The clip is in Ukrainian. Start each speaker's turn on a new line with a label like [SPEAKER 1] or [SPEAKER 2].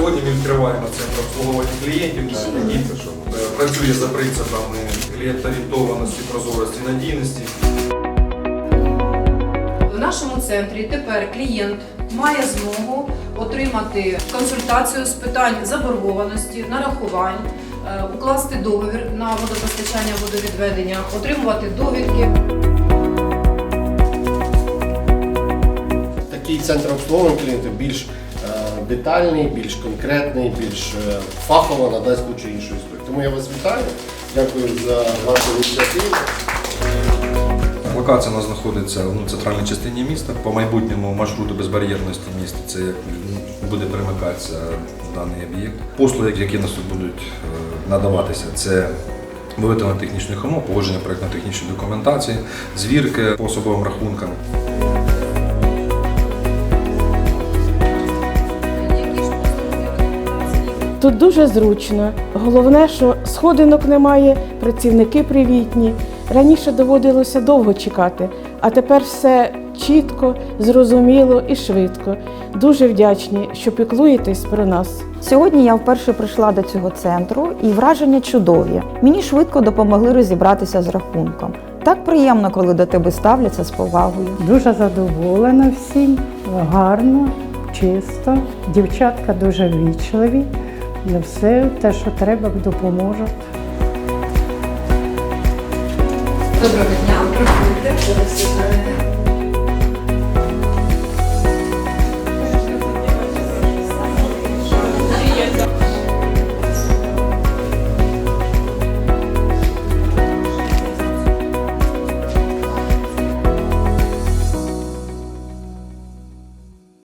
[SPEAKER 1] відкриваємо центр обслуговування клієнтів, який е, працює за принципами клієнтоорієнтованості, прозорості, надійності.
[SPEAKER 2] В нашому центрі тепер клієнт має змогу отримати консультацію з питань заборгованості, нарахувань, е, укласти договір на водопостачання водовідведення, отримувати довідки.
[SPEAKER 3] Такий центр обслуговування клієнтів більш детальний, більш конкретний, більш е, фахово надасть ту чи іншу історію. Тому я вас вітаю, дякую за вашу ініціативу.
[SPEAKER 1] Локація у нас знаходиться в центральній частині міста. По майбутньому маршруту безбар'єрності міста це буде перемикатися даний об'єкт. Послуги, які нас будуть е, надаватися, це виготовлення технічних умов, погодження проєктно-технічної документації, звірки по особовим рахункам.
[SPEAKER 4] Тут дуже зручно. Головне, що сходинок немає, працівники привітні. Раніше доводилося довго чекати, а тепер все чітко, зрозуміло і швидко. Дуже вдячні, що піклуєтесь про нас.
[SPEAKER 5] Сьогодні я вперше прийшла до цього центру і враження чудові. Мені швидко допомогли розібратися з рахунком. Так приємно, коли до тебе ставляться з повагою.
[SPEAKER 6] Дуже задоволена всім, гарно, чисто. Дівчатка дуже ввічливі. За все те, що треба, допоможуть.
[SPEAKER 2] Доброго дня, проходьте.